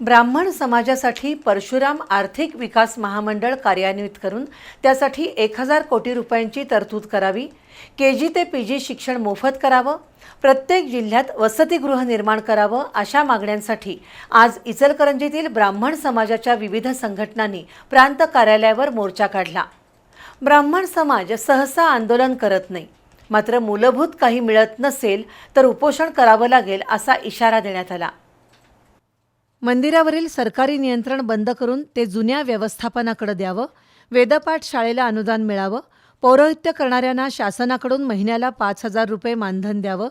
ब्राह्मण समाजासाठी परशुराम आर्थिक विकास महामंडळ कार्यान्वित करून त्यासाठी एक हजार कोटी रुपयांची तरतूद करावी के जी ते पी जी शिक्षण मोफत करावं प्रत्येक जिल्ह्यात वसतिगृह निर्माण करावं अशा मागण्यांसाठी आज इचलकरंजीतील ब्राह्मण समाजाच्या विविध संघटनांनी प्रांत कार्यालयावर मोर्चा काढला. ब्राह्मण समाज सहसा आंदोलन करत नाही. मात्र मूलभूत काही मिळत नसेल तर उपोषण करावं लागेल असा इशारा देण्यात आला. मंदिरावरील सरकारी नियंत्रण बंद करून ते जुन्या व्यवस्थापनाकडे द्यावं वेदपाठ शाळेला अनुदान मिळावं पौरोहित्य करणाऱ्यांना शासनाकडून महिन्याला पाच हजार रुपये मानधन द्यावं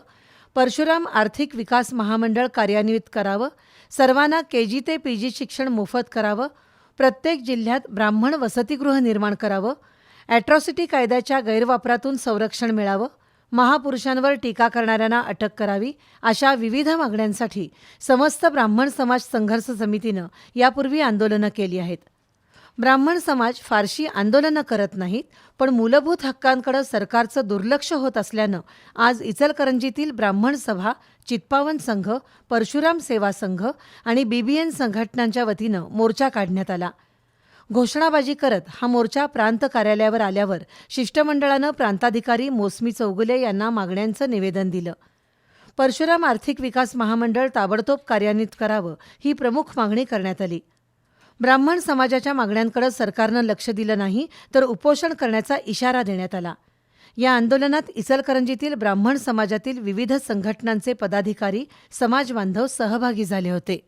परशुराम आर्थिक विकास महामंडळ कार्यान्वित करावं सर्वांना के जी ते पी जी शिक्षण मोफत करावं प्रत्येक जिल्ह्यात ब्राह्मण वसतिगृह निर्माण करावं ॲट्रॉसिटी कायद्याच्या गैरवापरातून संरक्षण मिळावं महापुरुषांवर टीका करणाऱ्यांना अटक करावी अशा विविध मागण्यांसाठी समस्त ब्राह्मण समाज संघर्ष समितीनं यापूर्वी आंदोलनं केली आहेत. ब्राह्मण समाज फारशी आंदोलनं करत नाहीत पण मूलभूत हक्कांकडे सरकारचं दुर्लक्ष होत असल्यानं आज इचलकरंजीतील ब्राह्मण सभा चित्पावन संघ परशुराम सेवा संघ आणि बीबीएन संघटनांच्या वतीनं मोर्चा काढण्यात आला. घोषणाबाजी करत हा मोर्चा प्रांत कार्यालयावर आल्यावर शिष्टमंडळानं प्रांताधिकारी मोसमी चौगुले यांना मागण्यांचं निवेदन दिलं. परशुराम आर्थिक विकास महामंडळ ताबडतोब कार्यान्वित करावं ही प्रमुख मागणी करण्यात आली. ब्राह्मण समाजाच्या मागण्यांकडे सरकारनं लक्ष दिलं नाही तर उपोषण करण्याचा इशारा देण्यात आला. या आंदोलनात इचलकरंजीतील ब्राह्मण समाजातील विविध संघटनांचे पदाधिकारी समाजबांधव सहभागी झाले होते.